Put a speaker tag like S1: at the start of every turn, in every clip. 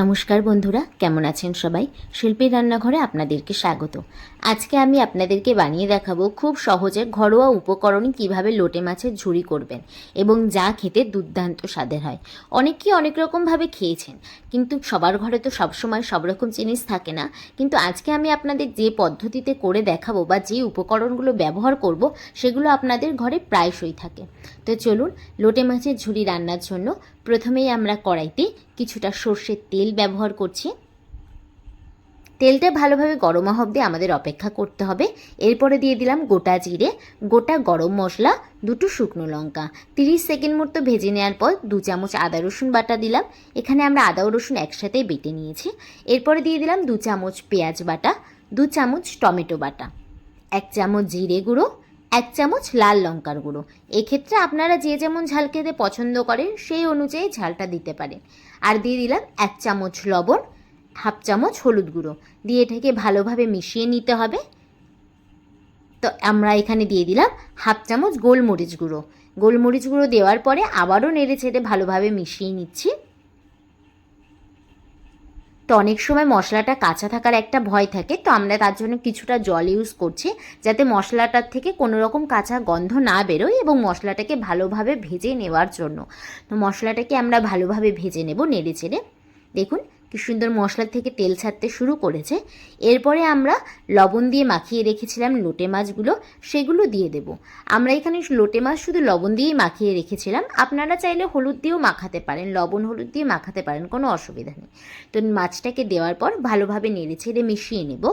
S1: নমস্কার বন্ধুরা, কেমন আছেন সবাই? শিল্পীর রান্নাঘরে আপনাদেরকে স্বাগত। আজকে আমি আপনাদেরকে বানিয়ে দেখাবো খুব সহজে ঘরোয়া উপকরণে কীভাবে লোটে মাছের ঝুড়ি করবেন এবং যা খেতে দুর্দান্ত স্বাদের হয়। অনেকেই অনেক রকমভাবে খেয়েছেন, কিন্তু সবার ঘরে তো সবসময় সব রকম জিনিস থাকে না। কিন্তু আজকে আমি আপনাদের যে পদ্ধতিতে করে দেখাবো বা যে উপকরণগুলো ব্যবহার করব, সেগুলো আপনাদের ঘরে প্রায়শই থাকে। তো চলুন, লোটে মাছের ঝুড়ি রান্নার জন্য প্রথমেই আমরা কড়াইতে কিছুটা সর্ষের তেল ব্যবহার করছি। তেলটা ভালোভাবে গরম অবধি আমাদের অপেক্ষা করতে হবে। এরপরে দিয়ে দিলাম গোটা জিরে, গোটা গরম মশলা, দুটো শুকনো লঙ্কা। তিরিশ সেকেন্ড মতো ভেজে নেওয়ার পর দু চামচ আদা রসুন বাটা দিলাম। এখানে আমরা আদা রসুন একসাথে বেটে নিয়েছি। এরপরে দিয়ে দিলাম দু চামচ পেঁয়াজ বাটা, দু চামচ টমেটো বাটা, এক চামচ জিরে গুঁড়ো এক চামচ লাল লঙ্কার গুঁড়ো। এক্ষেত্রে আপনারা যে যেমন ঝাল খেতে পছন্দ করেন, সেই অনুযায়ী ঝালটা দিতে পারেন। আর দিয়ে দিলাম এক চামচ লবণ, হাফ চামচ হলুদ গুঁড়ো। দিয়ে এটাকে ভালোভাবে মিশিয়ে নিতে হবে। তো আমরা এখানে দিয়ে দিলাম হাফ চামচ গোলমরিচ গুঁড়ো। গোলমরিচ গুঁড়ো দেওয়ার পরে আবারও নেড়ে চেড়ে ভালোভাবে মিশিয়ে নিচ্ছি। তো অনেক সময় মশলাটা কাঁচা থাকার একটা ভয় থাকে, তো আমরা তার জন্য কিছুটা জল ইউজ করছি যাতে মশলাটার থেকে কোনো রকম কাঁচা গন্ধ না বেরোয় এবং মশলাটাকে ভালোভাবে ভেজে নেওয়ার জন্য। তো মশলাটাকে আমরা ভালোভাবে ভেজে নেব নেড়ে চেড়ে। দেখুন কি সুন্দর মশলা থেকে তেল ছাড়তে শুরু করেছে। এরপরে আমরা লবণ দিয়ে মাখিয়ে রেখেছিলাম লোটে মাছগুলো, সেগুলো দিয়ে দেব। আমরা এখানে লোটে মাছ শুধু লবণ দিয়েই মাখিয়ে রেখেছিলাম। আপনারা চাইলে হলুদ দিয়েও মাখাতে পারেন, লবণ হলুদ দিয়ে মাখাতে পারেন, কোনো অসুবিধা নেই। তো মাছটাকে দেওয়ার পর ভালোভাবে নেড়ে ছেড়ে মিশিয়ে নেব।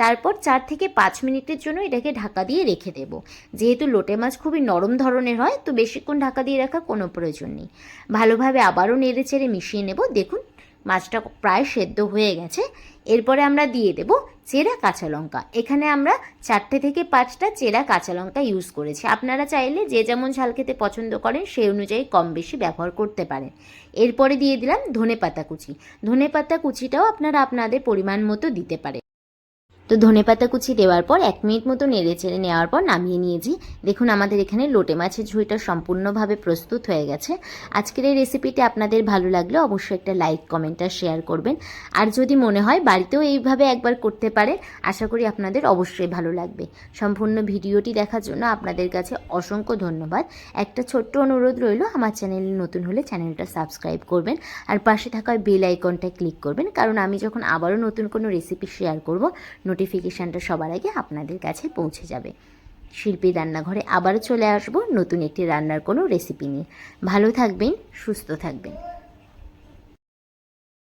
S1: তারপর চার থেকে পাঁচ মিনিটের জন্য এটাকে ঢাকা দিয়ে রেখে দেব। যেহেতু লোটে মাছ খুবই নরম ধরনের হয়, তো বেশিক্ষণ ঢাকা দিয়ে রাখা কোনো প্রয়োজন নেই। ভালোভাবে আবারও নেড়ে ছেড়ে মিশিয়ে নেব। দেখুন মাছটা প্রায় সেদ্ধ হয়ে গেছে। এরপরে আমরা দিয়ে দেব চেরা কাঁচা লঙ্কা। এখানে আমরা চারটে থেকে পাঁচটা চেরা কাঁচা লঙ্কা ইউজ করেছি। আপনারা চাইলে যে যেমন ঝাল খেতে পছন্দ করেন, সেই অনুযায়ী কম বেশি ব্যবহার করতে পারেন। এরপরে দিয়ে দিলাম ধনে পাতা কুচি। ধনে পাতা কুচিটাও আপনারা আপনাদের পরিমাণ মতো দিতে পারেন। তো ধনেপাতা কুচি দেওয়ার পর এক মিনিট মতো নেড়ে চেড়ে নেওয়ার পর নামিয়ে নিয়েছি। দেখুন, আমাদের এখানে লোটে মাছের ঝুঁইটা সম্পূর্ণভাবে প্রস্তুত হয়ে গেছে। আজকের এই রেসিপিটি আপনাদের ভালো লাগলে অবশ্যই একটা লাইক কমেন্ট আর শেয়ার করবেন। আর যদি মনে হয় বাড়িতেও এইভাবে একবার করতে পারে, আশা করি আপনাদের অবশ্যই ভালো লাগবে। সম্পূর্ণ ভিডিওটি দেখার জন্য আপনাদের কাছে অসংখ্য ধন্যবাদ। একটা ছোট্ট অনুরোধ রইল, আমার চ্যানেল নতুন হলে চ্যানেলটা সাবস্ক্রাইব করবেন। আর পাশে থাকা বেল আইকনটা ক্লিক করবেন। কারণ আমি যখন আবারও নতুন কোনো রেসিপি শেয়ার করব নোটিফিকেশানটা সবার আগে আপনাদের কাছে পৌঁছে যাবে। শিল্পী রান্নাঘরে আবার চলে আসব নতুন একটি রান্নার কোনো রেসিপি নিয়ে। ভালো থাকবেন, সুস্থ থাকবেন।